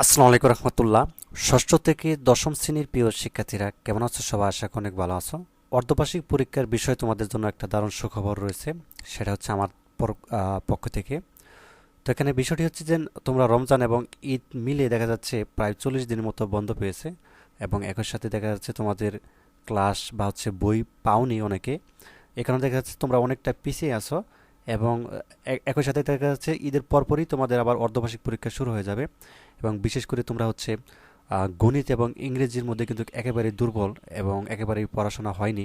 আসসালামু আলাইকুম রহমতুল্লাহ। ষষ্ঠ থেকে দশম শ্রেণির প্রিয় শিক্ষার্থীরা, কেমন আছো সবাই? আশা করি অনেক ভালো আছো। অর্ধবার্ষিক পরীক্ষার বিষয়ে তোমাদের জন্য একটা দারুণ সুখবর রয়েছে, সেটা হচ্ছে আমার পক্ষ থেকে। তো এখানে বিষয়টি হচ্ছে যে, তোমরা রমজান এবং ঈদ মিলে দেখা যাচ্ছে প্রায় চল্লিশ দিনের মতো বন্ধ পেয়েছে এবং একই সাথে দেখা যাচ্ছে তোমাদের ক্লাস বা হচ্ছে বই পাওনি অনেকে। এখানে দেখা যাচ্ছে তোমরা অনেকটা পিছিয়ে আছো এবং একই সাথে দেখা যাচ্ছে ঈদের পরপরই তোমাদের আবার অর্ধবার্ষিক পরীক্ষা শুরু হয়ে যাবে এবং বিশেষ করে তোমরা হচ্ছে গণিত এবং ইংরেজির মধ্যে কিন্তু একেবারে দুর্বল এবং একেবারেই পড়াশোনা হয়নি।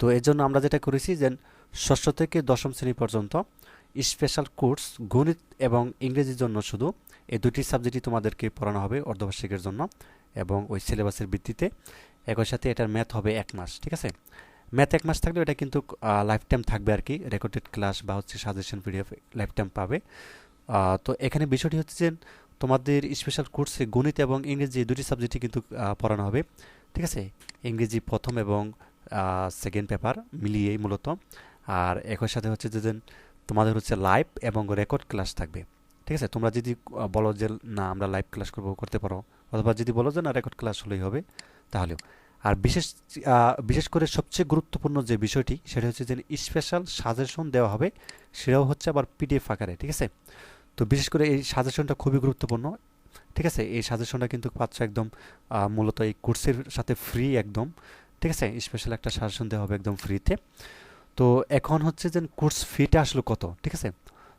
তো এর জন্য আমরা যেটা করেছি যে, ষষ্ঠ থেকে দশম শ্রেণি পর্যন্ত স্পেশাল কোর্স গণিত এবং ইংরেজির জন্য শুধু এই দুটি সাবজেক্টই তোমাদেরকে পড়ানো হবে অর্ধবার্ষিকের জন্য এবং ওই সিলেবাসের ভিত্তিতে। একই সাথে এটার ম্যাথ হবে এক মাস, ঠিক আছে? ম্যাথ এক মাস থাকলে এটা কিন্তু লাইফ টাইম থাকবে আর কি রেকর্ডেড ক্লাস বা হচ্ছে সাজেশন পিডিএফ লাইফ টাইম পাবে তো এখানে বিষয়টি হচ্ছে যে, তোমাদের স্পেশাল কোর্সে গণিত এবং ইংরেজি দুটি সাবজেক্টই কিন্তু পড়ানো হবে। ঠিক আছে? ইংরেজি প্রথম এবং সেকেন্ড পেপার মিলিয়েই মূলত। আর একই সাথে হচ্ছে যে তোমাদের হচ্ছে লাইভ এবং রেকর্ড ক্লাস থাকবে। ঠিক আছে? তোমরা যদি বলো যে, না, আমরা লাইভ ক্লাস করব, করতে পারো। অথবা যদি বলো যে, না রেকর্ড ক্লাস হলেই হবে। তাহলেও। আর বিশেষ বিশেষ করে সবচেয়ে গুরুত্বপূর্ণ যে বিষয়টি, সেটা হচ্ছে যে স্পেশাল সাজেশন দেওয়া হবে, সেটাও হচ্ছে আবার পিডিএফ আকারে, ঠিক আছে? তো বিশেষ করে এই সাজেশনটা খুবই গুরুত্বপূর্ণ, ঠিক আছে? এই সাজেশনটা কিন্তু পাচ্ছ একদম মূলত এই কোর্সের সাথে ফ্রি একদম, ঠিক আছে? স্পেশাল একটা সাজেশন দেওয়া হবে একদম ফ্রিতে তো। এখন হচ্ছে যে কোর্স ফিটা আসলো কত, ঠিক আছে?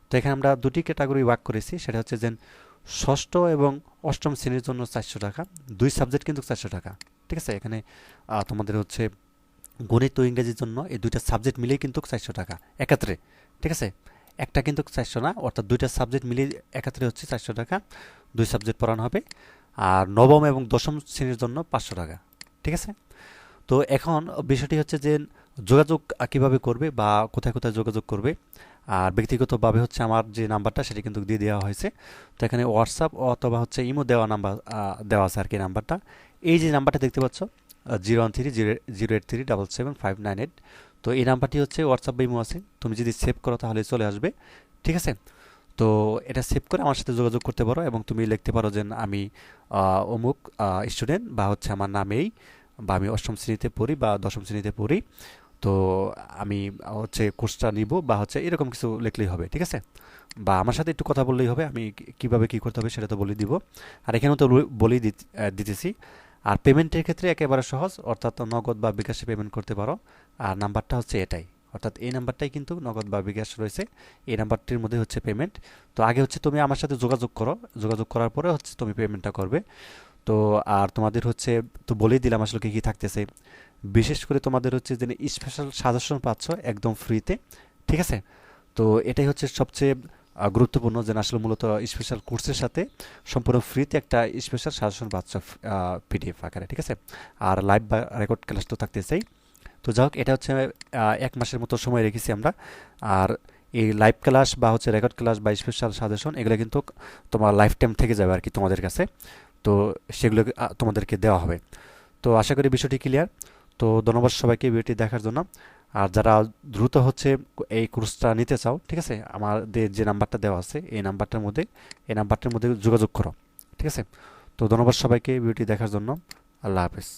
তো এখানে আমরা দুটি ক্যাটাগরি ওয়ার্ক করেছি, সেটা হচ্ছে যে ষষ্ঠ এবং অষ্টম শ্রেণির জন্য চারশো টাকা, দুই সাবজেক্ট কিন্তু চারশো টাকা। ঠিক আছে? এখানে তোমাদের হচ্ছে গণিত ও ইংরেজির জন্য এই দুইটা সাবজেক্ট মিলিয়ে কিন্তু চারশো টাকা একাত্রে, ঠিক আছে? একটা কিন্তু চারশো না, অর্থাৎ দুইটা সাবজেক্ট মিলিয়ে একাত্রে হচ্ছে চারশো টাকা। দুই সাবজেক্ট পড়ানো হবে। আর নবম এবং দশম শ্রেণির জন্য পাঁচশো টাকা, ঠিক আছে? তো এখন বিষয়টি হচ্ছে যে যোগাযোগ কীভাবে করবে বা কোথায় কোথায় যোগাযোগ করবে? আর ব্যক্তিগতভাবে হচ্ছে আমার যে নাম্বারটা সেটি কিন্তু দিয়ে দেওয়া হয়েছে। তো এখানে হোয়াটসঅ্যাপ অথবা হচ্ছে ইমো দেওয়া নাম্বার দেওয়া আছে আর কি নাম্বারটা। এই যে নাম্বারটা দেখতে পাচ্ছ zero one three, zero zero eight three double seven five nine eight তো এই নাম্বারটি হচ্ছে হোয়াটসঅ্যাপ বা ইমো আছে। তুমি যদি সেভ করো তাহলে চলে আসবে। ঠিক আছে? তো এটা সেভ করে আমার সাথে যোগাযোগ করতে পারো এবং তুমি লিখতে পারো যে আমি অমুক স্টুডেন্ট বা হচ্ছে আমার নামেই বা আমি অষ্টম শ্রেণীতে পড়ি বা দশম শ্রেণীতে পড়ি। তো আমি হচ্ছে কোর্সটা নিব বা হচ্ছে এরকম কিছু লিখলেই হবে। ঠিক আছে? বা আমার সাথে একটু কথা বললেই হবে। আমি কীভাবে কি করতে হবে সেটা তো বলে দিব। আর এখানেও তো বলেই দিত- দিতেছি। আর পেমেন্টের ক্ষেত্রে একেবারে সহজ, অর্থাৎ নগদ বা বিকাশে পেমেন্ট করতে পারো। আর নাম্বারটা হচ্ছে এটাই, অর্থাৎ এই নাম্বারটাই কিন্তু নগদ বা বিকাশ রয়েছে। এই নাম্বারটির মধ্যে হচ্ছে পেমেন্ট। তো আগে হচ্ছে তুমি আমার সাথে যোগাযোগ করো। যোগাযোগ করার পরে হচ্ছে তুমি পেমেন্টটা করবে। তো আর তোমাদের হচ্ছে, তো বলেই দিলাম আসলে কী কী থাকতেছে। বিশেষ করে তোমাদের হচ্ছে যে স্পেশাল সাজেশন পাচ্ছ একদম ফ্রিতে ঠিক আছে? তো এটাই হচ্ছে সবচেয়ে গুরুত্বপূর্ণ যে আসলে মূলত স্পেশাল কোর্সের সাথে সম্পূর্ণ ফ্রিতে একটা স্পেশাল সাজেশন পাচ্ছ পিডিএফ আকারে, ঠিক আছে? আর লাইভ বা রেকর্ড ক্লাস তো থাকতেছেই তো যাই হোক, এটা হচ্ছে এক মাসের মতো সময় রেখেছি আমরা। আর এই লাইভ ক্লাস বা হচ্ছে রেকর্ড ক্লাস বা স্পেশাল সাজেশন, এগুলো কিন্তু তোমার লাইফ টাইম থেকে যাবে আর কি তোমাদের কাছে। তো সেগুলো তোমাদেরকে দেওয়া হবে। তো আশা করি বিষয়টি ক্লিয়ার তো ধন্যবাদ সবাইকে ভিডিওটি দেখার জন্য। আর যারা দ্রুত হচ্ছে এই কোর্সটা নিতে চাও, ঠিক আছে? আমাদের যে নাম্বারটা দেওয়া আছে, এই নাম্বারটার মধ্যে, এই নাম্বারটার মধ্যে যোগাযোগ করো, ঠিক আছে? তো ধন্যবাদ সবাইকে ভিডিওটি দেখার জন্য। আল্লাহ হাফেজ।